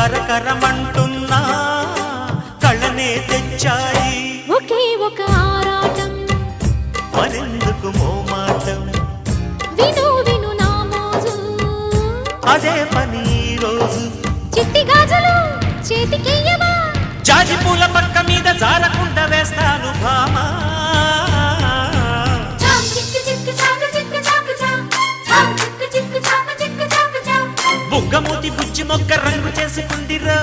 కరకరమంటున్నా కళ్ళనే తెచ్చాయి. ఒకే ఒక ఆరాటం. మరెందుకు మోమాటం? విను విను నా మోజు. అదే పని రోజు. చిట్టి గాజులు చేతికియ్యవా జాజి పూల పక్క మీద జారకుండ వేస్తాను భామా. చిక్కి చిక్కి బుగ్గమూతి బుజ్జి మొక్క రంగు చేసుకుందిరా.